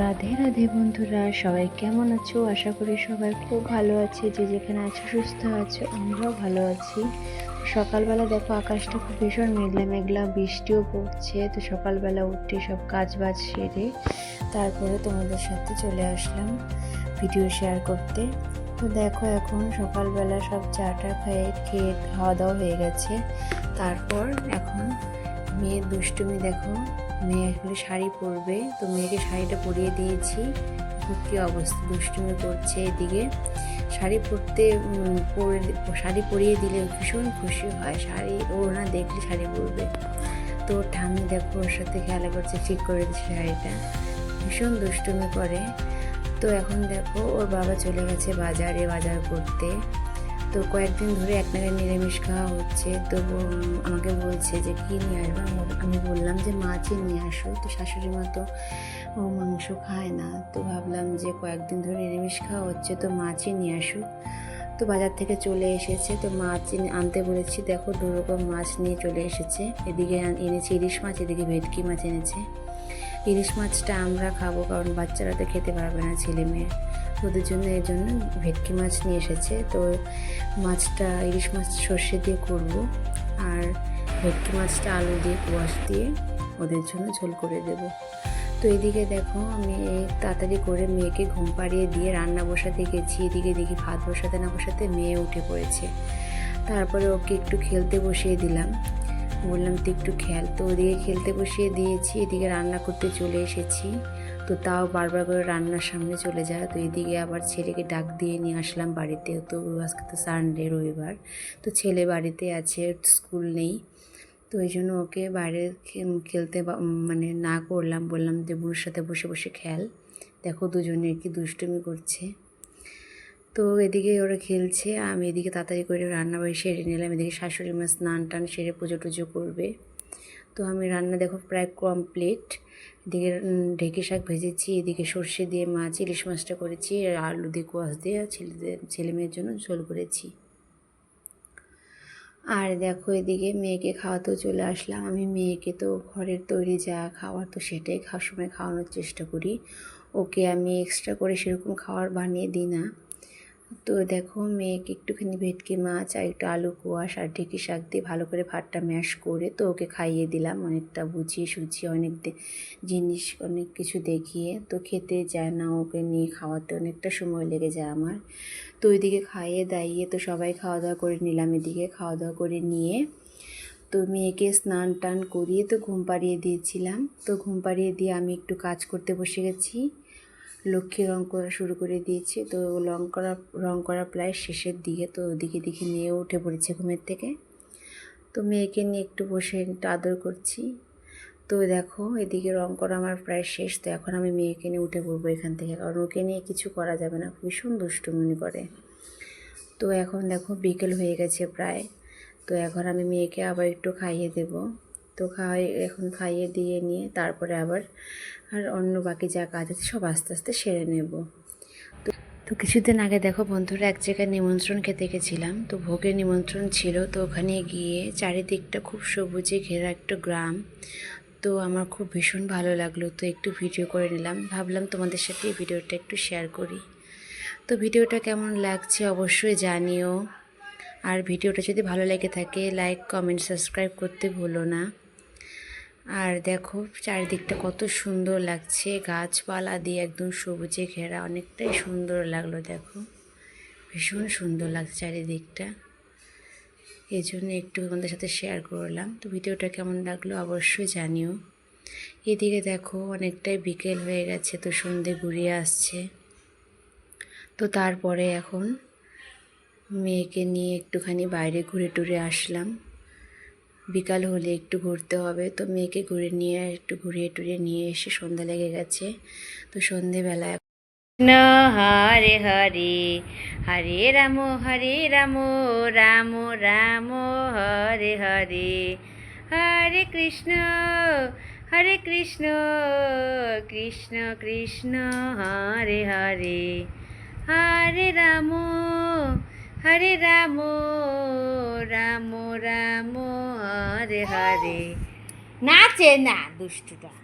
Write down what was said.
রাধে রাধে বন্ধুরা, সবাই কেমন আছো? আশা করি সবাই খুব ভালো আছে। যে যেখানে আছো, সুস্থ আছো, আমরাও ভালো আছি। সকালবেলা দেখো, আকাশটা খুব ভীষণ মেঘলা মেঘলা, বৃষ্টিও পড়ছে। তো সকালবেলা উঠে সব কাজ বাজ সেরে তারপরে তোমাদের সাথে চলে আসলাম ভিডিও শেয়ার করতে। তো দেখো, এখন সকালবেলা সব চাটা খেয়ে খেয়ে খাওয়া দাওয়া হয়ে গেছে। তারপর এখন মেয়ের দুষ্টুমি দেখো মেয়ে আসলে শাড়ি পরবে। তো মেয়েকে শাড়িটা পরিয়ে দিয়েছি। কী অবস্থা? দুষ্টুমি করছে এদিকে। শাড়ি পরতে পরে, শাড়ি পরিয়ে দিলে ভীষণ খুশি হয়। শাড়ি ও না দেখলে শাড়ি পরবে। তো ঠাম্মি দেখো, ওর সাথে খেলা করছে, ঠিক করে দিচ্ছে শাড়িটা। ভীষণ দুষ্টুমি করে। তো এখন দেখো, ওর বাবা চলে গেছে বাজারে, বাজার করতে। তো কয়েকদিন ধরে এক নাগায় নিরামিষ খাওয়া হচ্ছে। তো আমাকে বলছে যে, কী নিয়ে আসব? আমি- বললাম যে মাছই নিয়ে আসো। তো শাশুড়ি মা তো, ও, মাংস খায় না। তো ভাবলাম যে, কয়েকদিন ধরে নিরামিষ খাওয়া হচ্ছে, তো মাছই নিয়ে আসুক। তো বাজার থেকে চলে এসেছে, তো মাছ আনতে বলেছি, দেখো দু রকম মাছ নিয়ে চলে এসেছে। এদিকে এনেছে ইলিশ মাছ, এদিকে ভেটকি মাছ এনেছে। ইলিশ মাছটা আমরা খাব, কারণ বাচ্চারা তো খেতে পারবে না, ছেলে মেয়ে। ওদের জন্য এই জন্য ভেটকি মাছ নিয়ে এসেছে। তো মাছটা, ইলিশ মাছ সর্ষে দিয়ে করব। আর ভেটকি মাছটা আলু দিয়ে, কুয়াশ দিয়ে ওদের জন্য ঝোল করে দেব। তো এদিকে দেখো আমি তাড়াতাড়ি করে মেয়েকে ঘুম পাড়িয়ে দিয়ে রান্না বসাতে গেছি। এদিকে দেখি ভাত বসাতে না বসাতে মেয়ে উঠে পড়েছে। তারপরে ওকে একটু খেলতে বসিয়ে দিলাম। বললাম তো একটু খেল। তো ওদিকে খেলতে বসিয়ে দিয়েছি, এদিকে রান্না করতে চলে এসেছি। তো তাও বারবার করে রান্নার সামনে চলে যায়। তো এদিকে আবার ছেলেকে ডাক দিয়ে নিয়ে আসলাম বাড়িতে। তো আজকে তো সানডে রবিবার। তো ছেলে বাড়িতে আছে, স্কুল নেই। তো ওই জন্য ওকে বাইরে খেলতে মানে না করলাম। বললাম যে বুড়োর সাথে বসে বসে খেল। দেখো দুজনে কি দুষ্টুমি করছে। তো এদিকে ওরা খেলছে। আমি এদিকে তাড়াতাড়ি করে রান্না বাড়ি সেরে নিলাম। এদিকে শাশুড়ি মা স্নান টান সেরে পুজো টুজো করবে। তো আমি রান্না দেখো প্রায় কমপ্লিট। এদিকে ঢেঁকি শাক ভেজেছি। এদিকে সর্ষে দিয়ে মাছ, ইলিশ মাছটা করেছি। আর আলু দিয়ে কোয়াশ দিয়ে ছেলেদের, ছেলে মেয়ের জন্য ঝোল করেছি। আর দেখো এদিকে মেয়েকে খাওয়াতেও চলে আসলাম। আমি মেয়েকে তো ঘরের তৈরি যা খাওয়ার তো সেটাই খাওয়ার সময় খাওয়ানোর চেষ্টা করি। ওকে আমি এক্সট্রা করে সেরকম খাওয়ার বানিয়ে দিই না। তো দেখো মেয়েকে একটুখানি ভেটকি মাছ আর একটু আলু কোয়াশ আর ঢেঁকি শাক দিয়ে ভালো করে ভাতটা ম্যাশ করে তো ওকে খাইয়ে দিলাম। অনেকটা বুঝিয়ে সুঝিয়ে অনেক জিনিস, অনেক কিছু দেখিয়ে তো খেতে যায় না, ওকে নিয়ে খাওয়াতে অনেকটা সময় লেগে যায় আমার। তো ওইদিকে খাইয়ে দাইয়ে তো সবাই খাওয়া দাওয়া করে নিলাম এদিকে। খাওয়া দাওয়া করে নিয়ে তো মেয়েকে স্নান টান করিয়ে তো ঘুম পাড়িয়ে দিয়েছিলাম। তো ঘুম পাড়িয়ে দিয়ে আমি একটু কাজ করতে বসে গেছি। লক্ষ্মী রং করা শুরু করে দিয়েছি। তো রং করা রং করা প্রায় শেষের দিকে, তো ওদিকে দিকে নিয়ে উঠে পড়েছে ঘুমের থেকে। তো মেয়েকে নিয়ে একটু বসে একটু আদর করছি। তো দেখো, এদিকে রং করা আমার প্রায় শেষ। তো এখন আমি মেয়েকে নিয়ে উঠে পড়ব এখান থেকে। কারণ ওকে নিয়ে কিছু করা যাবে না। ভীষণ দুষ্টুমনি করে। তো এখন দেখো, বিকেল হয়ে গেছে প্রায়। তো এখন আমি মেয়েকে আবার একটু খাইয়ে দেব। তো খাওয়াই, এখন খাইয়ে দিয়ে নিয়ে তারপরে আবার, আর অন্য বাকি যা কাজ আছে সব আস্তে আস্তে সেরে নেব। তো তো কিছুদিন আগে দেখো বন্ধুরা এক জায়গায় নিমন্ত্রণ খেতে গেছিলাম, তো ভোগের নিমন্ত্রণ ছিল, তো ওখানে গিয়ে চারিদিকটা খুব সবুজে ঘেরা একটা গ্রাম, তো আমার খুব ভীষণ ভালো লাগল, তো একটু ভিডিও করে নিলাম। ভাবলাম তোমাদের সাথে এই ভিডিওটা একটু শেয়ার করি। তো ভিডিওটা কেমন লাগছে অবশ্যই জানিও, আর ভিডিওটা যদি ভালো লেগে থাকে লাইক কমেন্ট সাবস্ক্রাইব করতে ভুলো না। আর দেখো, চারিদিকটা কত সুন্দর লাগছে। গাছপালা দিয়ে একদম সবুজে ঘেরা, অনেকটাই সুন্দর লাগল, দেখো। ভীষণ সুন্দর লাগছে চারিদিকটা। এই জন্য একটু তোমাদের সাথে শেয়ার করলাম। তো ভিডিওটা কেমন লাগল অবশ্যই জানিও। এদিকে দেখো, অনেকটাই বিকেল হয়ে গেছে, তো সন্ধে ঘুরিয়ে আসছে। তো তারপরে এখন মেয়েকে নিয়ে একটুখানি বাইরে ঘুরে টুরে আসলাম। বিকাল হলে একটু ঘুরতে হবে। তো মেয়েকে ঘুরে নিয়ে, একটু ঘুরিয়ে টুরিয়ে নিয়ে এসে সন্ধ্যা লেগে গেছে। তো সন্ধেবেলায় কৃষ্ণ হরে হরে হরে রাম হরে রাম রাম রাম, হরে হরে হরে কৃষ্ণ হরে কৃষ্ণ কৃষ্ণ কৃষ্ণ, হরে হরে হরে রাম হরে রাম রাম রাম হরে হরে। নাচে না দুষ্টুটা।